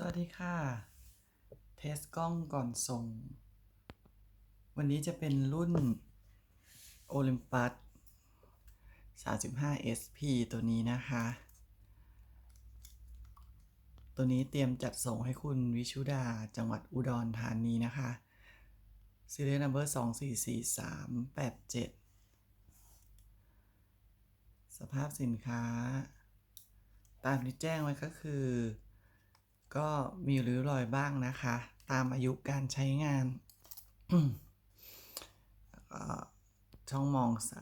สวัสดีค่ะ เทสกล้องก่อนส่ง วันนี้จะเป็นรุ่น Olympus 35 SP ตัวนี้นะคะ ตัวนี้เตรียมจัดส่งให้คุณวิชุดาจังหวัดอุดรธานีนะคะ Serial Number 244387 สภาพสินค้า ตามที่แจ้งไว้ก็คือ ก็มีริ้วรอยบ้างนะคะ ตามอายุการใช้งานก็ช่องมองใส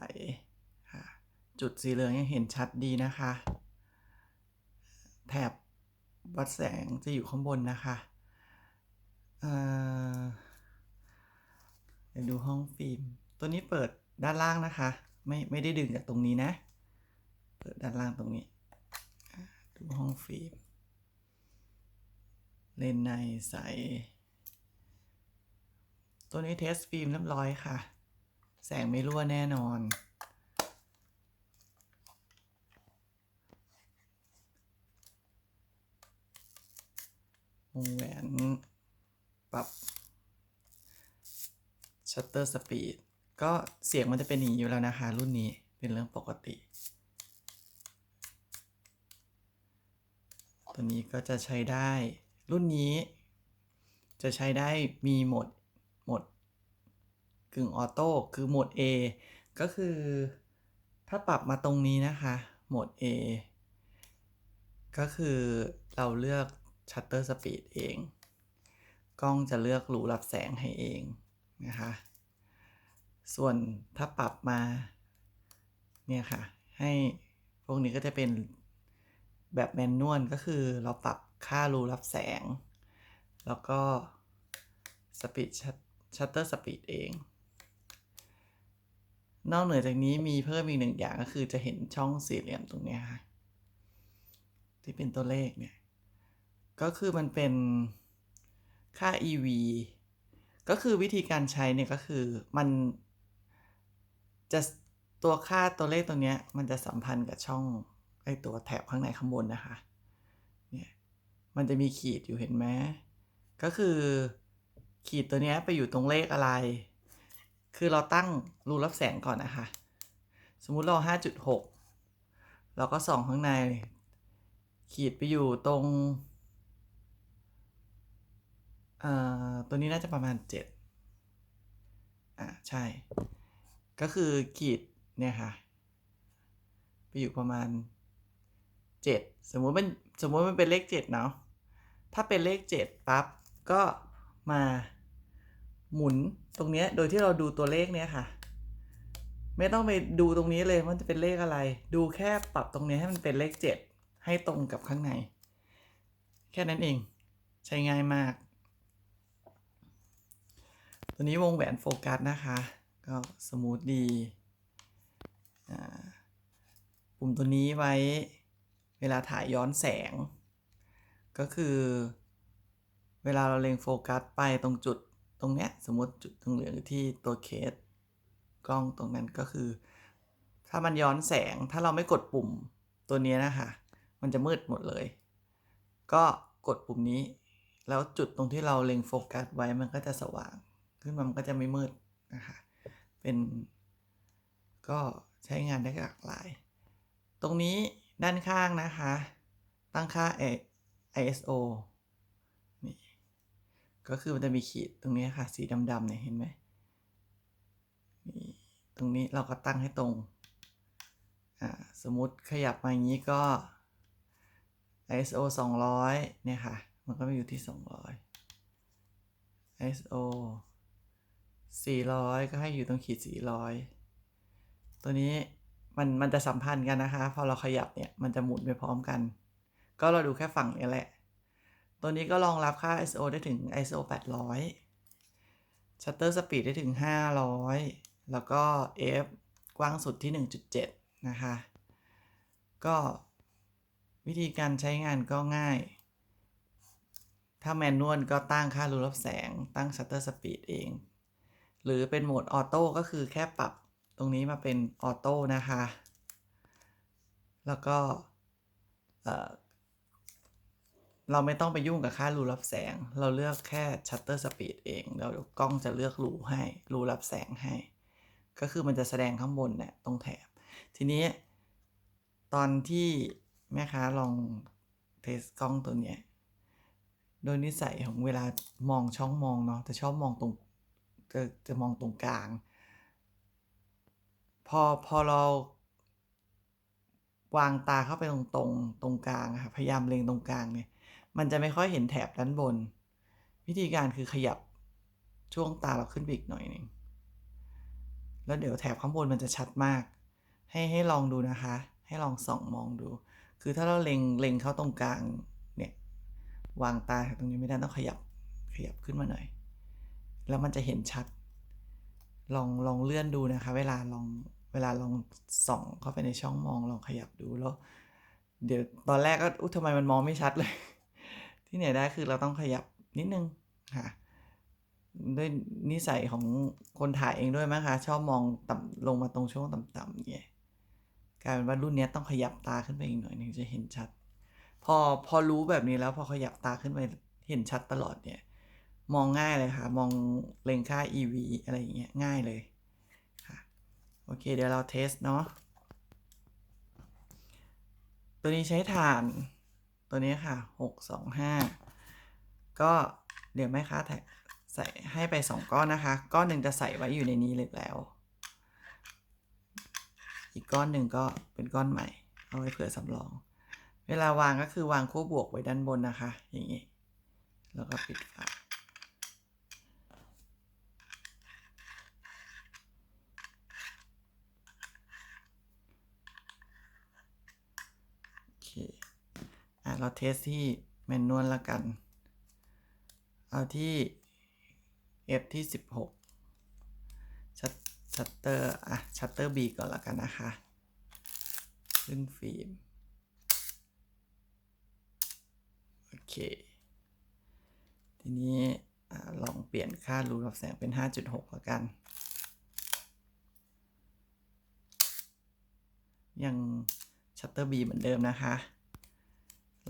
จุดสีเหลืองยังเห็นชัดดีนะคะ แถบวัดแสงจะอยู่ข้างบนนะคะเดี๋ยวดูห้องฟิล์ม ตัวนี้เปิดด้านล่างนะคะ ไม่ไม่ได้ดึงจากตรงนี้นะ เปิดด้านล่างตรงนี้ ดูห้องฟิล์ม เลนในใส ตัวนี้เทสฟิล์มเรียบร้อยค่ะ แสงไม่รั่วแน่นอน วงแหวนปรับชัตเตอร์สปีดก็เสียงมันจะเป็นอย่างนี้อยู่แล้วนะคะ รุ่นนี้เป็นเรื่องปกติ ตัวนี้ก็จะใช้ได้ รุ่นนี้ จะใช้ได้มีโหมดโหมดกึ่งออโต้คือโหมด A ก็คือถ้าปรับมาตรงนี้นะคะโหมด A ก็คือเราเลือกชัตเตอร์สปีดเอง กล้องจะเลือกรูรับแสงให้เองนะคะ ส่วนถ้าปรับมา เนี่ยค่ะ ให้พวกนี้ก็จะเป็นแบบแมนนวลก็คือเราปรับ ค่ารูรับแสง แล้วก็สปีดชัตเตอร์สปีดเอง นอกเหนือจากนี้มีเพิ่มอีกหนึ่งอย่างก็คือจะเห็นช่องสี่เหลี่ยมตรงนี้ค่ะ ที่เป็นตัวเลขเนี่ย ก็คือมันเป็นค่า EV ก็คือวิธีการใช้เนี่ยก็คือมันจะตัวค่าตัวเลขตัวเนี้ยมันจะสัมพันธ์กับช่องไอตัวแถบข้างในข้างบนนะคะ มันจะมีขีดอยู่เห็นไหมก็คือขีดตัวนี้ไปอยู่ตรงเลขอะไร คือเราตั้งรูรับแสงก่อนนะคะ สมมุติเรา 5.6 เราก็ส่องข้างใน ขีดไปอยู่ตรงตัวนี้น่าจะประมาณ 7 อ่าใช่ ก็คือขีดเนี่ยค่ะ ไปอยู่ประมาณ 7 สมมุติมันสมมุติมันเป็นเลข 7 เนาะ ถ้าเป็นเลข 7ปั๊บก็มาหมุนตรงนี้โดยที่เราดูตัวเลขเนี้ยค่ะ ไม่ต้องไปดูตรงนี้เลยมันจะเป็นเลขอะไร ดูแค่ปรับตรงนี้ให้มันเป็นเลข 7 ให้ตรงกับข้างใน แค่นั้นเองใช้ง่ายมาก ตัวนี้วงแหวนโฟกัสนะคะ ก็สมูทดีปุ่มตัวนี้ไว้เวลาถ่ายย้อนแสง ก็คือ เวลาเราเล็งโฟกัสไปตรงจุดตรงเนี้ยสมมติจุดตรงเหลืองที่ตัวเคส กล้องตรงนั้นก็คือ ถ้ามันย้อนแสงถ้าเราไม่กดปุ่มตัวนี้นะคะมันจะมืดหมดเลย ก็กดปุ่มนี้ แล้วจุดตรงที่เราเล็งโฟกัสไว้มันก็จะสว่าง ขึ้นมามันก็จะไม่มืดนะคะเป็นก็ใช้งานได้หลากหลาย ตรงนี้ด้านข้างนะคะ ตั้งค่า ISO นี่ก็คือมันจะมีขีดตรงนี้ค่ะ สีดำๆเนี่ยเห็นไหมนี่ตรงนี้เราก็ตั้งให้ตรง อ่า สมมติขยับมาอย่างนี้ก็ ISO 200 เนี่ยค่ะ มันก็มาอยู่ที่ 200 ISO 400 ก็ให้อยู่ตรงขีด 400 ตัวนี้มันมันจะสัมพันธ์กันนะคะ พอเราขยับเนี่ย มันจะหมุนไปพร้อมกัน ก็เราดูแค่ฝั่งนี้แหละ ตัวนี้ก็รองรับค่า ISO ได้ถึง ISO 800 Shutter Speed ได้ถึง 500 แล้วก็ f กว้างสุดที่ 1.7 นะคะ ก็วิธีการใช้งานก็ง่าย ถ้าแมนนวลก็ตั้งค่ารูรับแสง ตั้ง Shutter Speed เอง หรือเป็นโหมดออโต้ก็คือแค่ปรับตรงนี้มาเป็นออโต้นะคะ แล้วก็ เราไม่ต้องไปยุ่งกับค่ารูรับแสง เราเลือกแค่ชัตเตอร์สปีดเองแล้วเดี๋ยวกล้องจะเลือกรูให้ รูรับแสงให้ ก็คือมันจะแสดงข้างบนเนี่ยตรงแถบ ทีนี้ ตอนที่แม่ค้าลองเทสกล้องตัวเนี้ย โดยนิสัยของเวลามองช่องมองเนาะจะชอบมองตรงจะจะมองตรงกลาง พอพอเราวางตาเข้าไปตรงตรงตรงกลางค่ะพยายามเล็งตรงกลางเนี่ย มันจะไม่ค่อยเห็นแถบด้านบน วิธีการคือขยับช่วงตาเราขึ้นไปอีกหน่อยหนึ่งแล้วเดี๋ยวแถบข้างบนมันจะชัดมาก ให้ให้ลองดูนะคะ ให้ลองส่องมองดู คือถ้าเราเล็งเล็งเข้าตรงกลางเนี่ยวางตาตรงนี้ไม่ได้ต้องขยับขยับขึ้นมาหน่อย แล้วมันจะเห็นชัด ลองลองเลื่อนดูนะคะ เวลาลองเวลาลองส่องเข้าไปในช่องมองลองขยับดูแล้ว เดี๋ยวตอนแรกก็อุ๊ยทำไมมันมองไม่ชัดเลย ที่ไหนื่อยได้คือเราต้องขยับนิดนึงค่ะด้วยนิสัยของคนถ่ายเองด้วยมั้งคะชอบมองต่ำลงมาตรงช่วงต่ำๆเนี่ยกลายเป็นว่ารุ่นนี้ต้องขยับตาขึ้นไปอีกหน่อยนึงจะเห็นชัด พอพอรู้แบบนี้แล้วพอขยับตาขึ้นไปเห็นชัดตลอดเนี่ย มองง่ายเลยค่ะ มองเลงค่า EV อะไรอย่างเงี้ยง่ายเลยค่ะโอเคเดี๋ยวเราเทสเนาะตัวนี้ใช้ถ่าน ตัวนี้ค่ะ 625 ก็เดี๋ยวแม่ค้าแท็กใส่ให้ไป 2 ก้อนนะคะ ก้อนหนึ่งจะใส่ไว้อยู่ในนี้เลยแล้ว อีกก้อนหนึ่งก็เป็นก้อนใหม่ เอาไว้เผื่อสำรอง เวลาวางก็คือวางคู่บวกไว้ด้านบนนะคะ อย่างนี้ แล้วก็ปิดฝา โอเค อะเราเทสที่แมนนวลละกัน เอาที่ F ที่ 16ชัตชัตเตอร์อะชัตเตอร์ B ก่อนละกันนะคะขึ้นฟิล์มโอเค ทีนี้อลองเปลี่ยนค่ารูรับแสงเป็น 5.6ล้วกัน ยังชัตเตอร์ B เหมือนเดิมนะคะ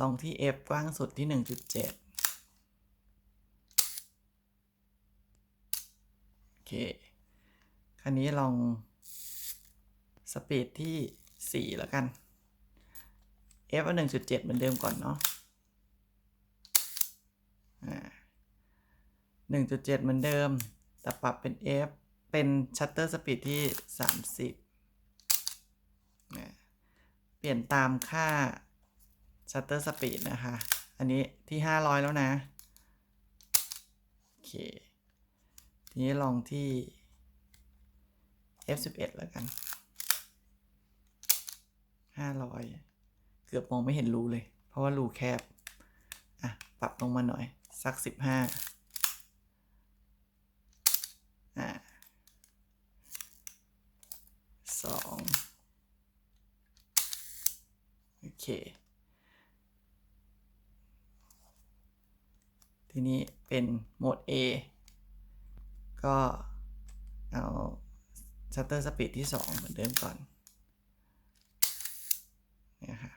ลองที่ F กว้างสุดที่ 1.7โอเค คราวนี้ลองสปีดที่ 4 แล้วกัน F เอา1.7 เหมือนเดิมก่อนเนาะอ่า1.7เหมือนเดิม แต่ปรับเป็น F เป็นชัตเตอร์สปีดที่ 30 เปลี่ยนตามค่า ชัตเตอร์สปีดนะคะ อันนี้ที่ 500 แล้วนะ โอเค ทีนี้ลองที่ F11 แล้วกัน 500 เกือบมองไม่เห็นรูเลย เพราะว่ารูแคบ อะ ปรับลงมาหน่อย สัก 15 อ่าสองโอเค ทีนี้ เป็นโหมด A ก็เอาชัตเตอร์สปีดที่ 2 เหมือนเดิมก่อนเนี่ยค่ะ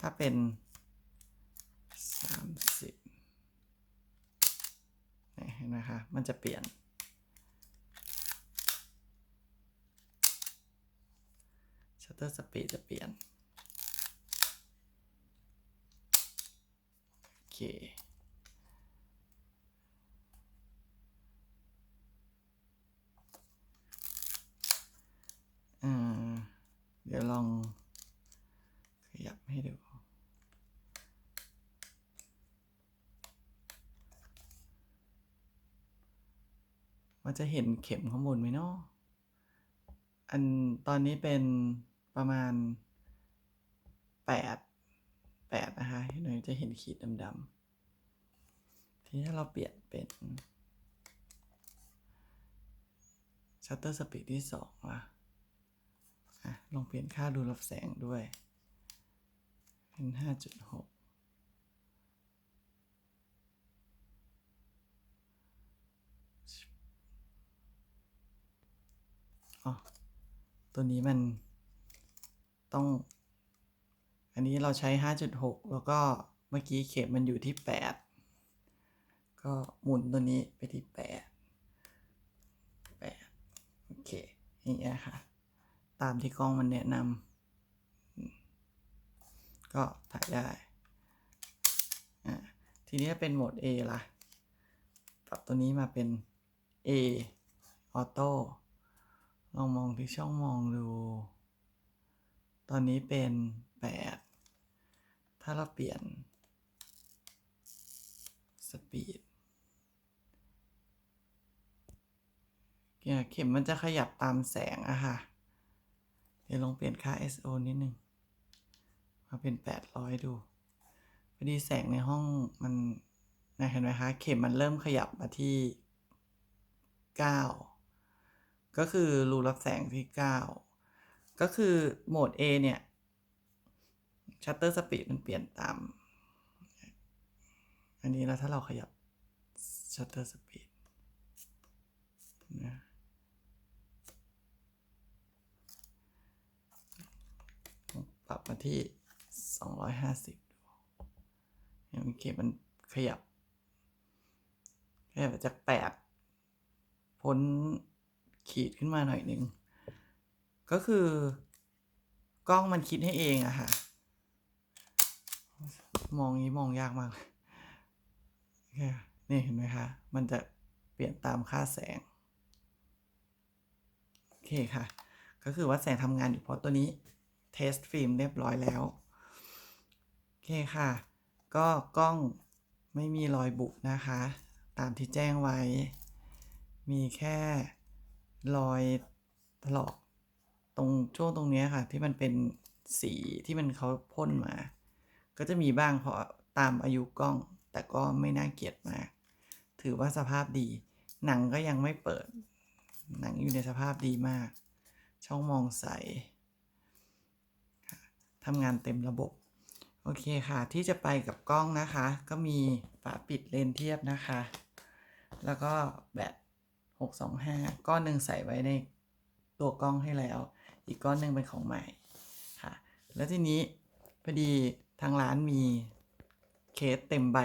ถ้าเป็น 30เนี่ยเห็นไหมคะมันจะเปลี่ยนชัตเตอร์สปีดจะเปลี่ยนโอเค เดี๋ยวลองขยับให้ดูว่าจะเห็นเข็มข้างบนไหมเนาะอันตอนนี้เป็นประมาณแปดแปดนะคะหน่อยจะเห็นขีดดำๆ ทีนี้ถ้าเราเปลี่ยนเป็นชัตเตอร์สปีดที่สองว่ะอะ ลองเปลี่ยนค่าดูรับแสงด้วย เป็นห้าจุดหกอ๋อตัวนี้มันต้อง อันนี้เราใช้ 5.6 แล้วก็เมื่อกี้เข็มมันอยู่ที่แปดก็หมุนตัวนี้ไปที่แปดแปดโอเคอย่างเงี้ยค่ะ ตามที่กล้องมันแนะนำก็ถ่ายได้อ่าทีนี้เป็นโหมด A ละปรับตัวนี้มาเป็น A ออโต้ลองมองที่ช่องมองดู ตอนนี้เป็น 8 ถ้าเราเปลี่ยนสปีดเนี่ยเข็มมันจะขยับตามแสงอะค่ะ เดี๋ยวลองเปลี่ยนค่า SO นิดหนึ่งมาเป็น 800 ดูพอดีแสงในห้องมันนะเห็นไหมคะ เข็มมันเริ่มขยับมาที่ 9 ก็คือรูรับแสงที่ 9 ก็คือโหมด A เนี่ยชัตเตอร์สปีดมันเปลี่ยนตาม อันนี้แล้วถ้าเราขยับชัตเตอร์สปีดนะปรับ มาที่ 250ดูเห็นไหมเข็มมันขยับ ขยับจาก 8 พ้นขีดขึ้นมาหน่อยหนึ่ง ก็คือกล้องมันคิดให้เองอะค่ะ มองนี้มองยากมากเลยโอเคนี่เห็นไหมคะ มันจะเปลี่ยนตามค่าแสง โอเคค่ะ ก็คือว่าแสงทำงานอยู่เพราะตัวนี้ เทสฟิล์มเรียบร้อยแล้ว โอเคค่ะ ก็กล้องไม่มีรอยบุนะคะ ตามที่แจ้งไว้ มีแค่รอยถลอกตรงช่วงตรงนี้ค่ะ ที่มันเป็นสีที่มันเขาพ่นมา ก็จะมีบ้างเพราะตามอายุกล้อง แต่ก็ไม่น่าเกลียดมาก ถือว่าสภาพดี หนังก็ยังไม่เปิด หนังอยู่ในสภาพดีมาก ช่องมองใส ทำงานเต็มระบบ โอเคค่ะที่จะไปกับกล้องนะคะ ก็มีฝาปิดเลนเทียบนะคะ แล้วก็แบต625 ก้อนหนึ่งใส่ไว้ในตัวกล้องให้แล้ว อีกก้อนหนึ่งเป็นของใหม่ค่ะ แล้วทีนี้พอดีทางร้านมีเคสเต็มใบ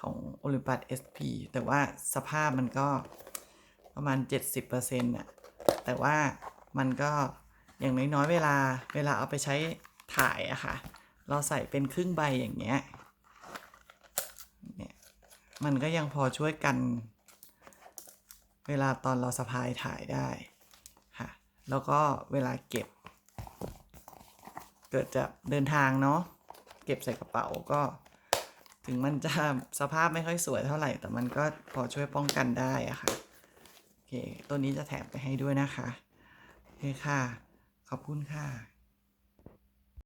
ของ Olympus SP แต่ว่าสภาพมันก็ประมาณ 70%น่ะแต่ว่ามันก็อย่างน้อยๆเวลาเวลาเอาไปใช้ ถ่ายอะค่ะ เราใส่เป็นครึ่งใบอย่างเงี้ยเนี่ยมันก็ยังพอช่วยกัน เวลาตอนเราสะพายถ่ายได้ค่ะ แล้วก็เวลาเก็บ เกิดจะเดินทางเนาะเก็บใส่กระเป๋าก็ ถึงมันจะสภาพไม่ค่อยสวยเท่าไหร่ แต่มันก็พอช่วยป้องกันได้อะค่ะโอเคตัวนี้จะแถมไปให้ด้วยนะคะโอเคค่ะ ขอบคุณค่ะ